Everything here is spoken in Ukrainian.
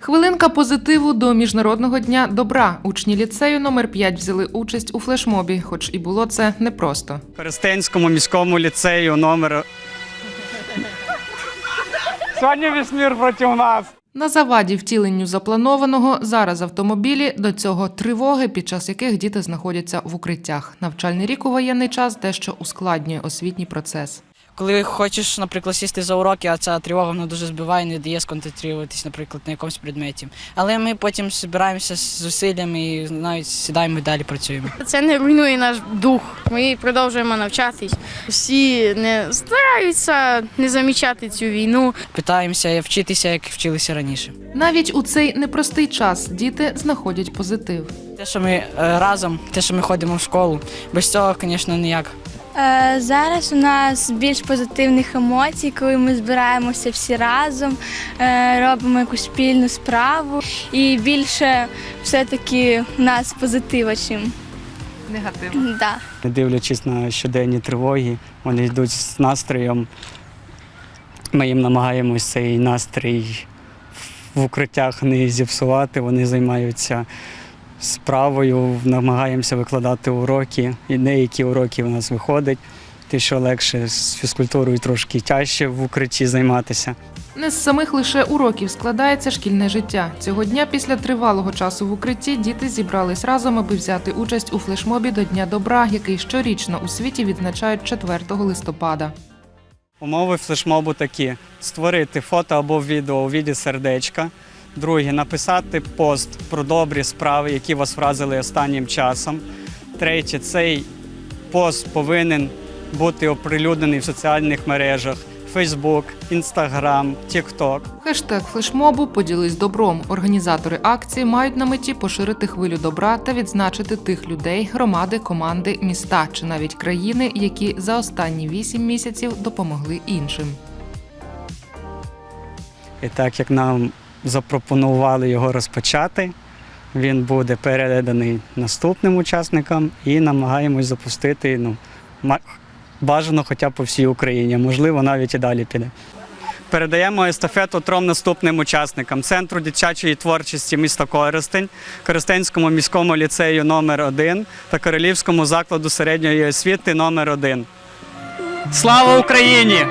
Хвилинка позитиву до міжнародного дня добра. Учні ліцею номер 5 взяли участь у флешмобі, хоч і було це непросто. Коростенському міському ліцею номер. Сьогодні весь мір проти нас. На заваді втіленню запланованого зараз автомобілі до цього тривоги, під час яких діти знаходяться в укриттях. Навчальний рік у воєнний час дещо ускладнює освітній процес. Коли хочеш, наприклад, сісти за уроки, а ця тривога вона дуже збиває, не дає сконцентруватись, наприклад, на якомусь предметі. Але ми потім збираємося з зусиллями і навіть сідаємо і далі працюємо. Це не руйнує наш дух. Ми продовжуємо навчатись. Всі не стараються не замічати цю війну. Питаємося вчитися, як вчилися раніше. Навіть у цей непростий час діти знаходять позитив. Те, що ми е, разом, те, що ми ходимо в школу, без цього, звісно, ніяк. Е, Зараз у нас більш позитивних емоцій, коли ми збираємося всі разом, е, робимо якусь спільну справу і більше все-таки у нас позитива, чим Негатив. да. Не дивлячись на щоденні тривоги, вони йдуть з настроєм. Ми їм намагаємось цей настрій в укриттях не зіпсувати. Вони займаються справою, намагаємося викладати уроки. І деякі уроки у нас виходять. Ті, що легше з фізкультурою трошки тяжче в укритті займатися. Не з самих лише уроків складається шкільне життя. Цього дня після тривалого часу в укритті діти зібрались разом, аби взяти участь у флешмобі до Дня добра, який щорічно у світі відзначають 4 листопада. Умови флешмобу такі: створити фото або відео у віді сердечка. Друге написати пост про добрі справи, які вас вразили останнім часом. Третє, цей пост повинен бути оприлюднений в соціальних мережах: Facebook, Instagram, TikTok. Хештег флешмобу Поділись добром. Організатори акції мають на меті поширити хвилю добра та відзначити тих людей, громади, команди, міста чи навіть країни, які за останні вісім місяців допомогли іншим. І так як нам запропонували його розпочати, він буде переданий наступним учасникам і намагаємось запустити ну, бажано хоча б по всій Україні, можливо, навіть і далі піде. Передаємо естафету трьом наступним учасникам Центру дитячої творчості міста Коростень, Коростенському міському ліцею номер 1 та Королівському закладу середньої освіти номер 1 Слава Україні!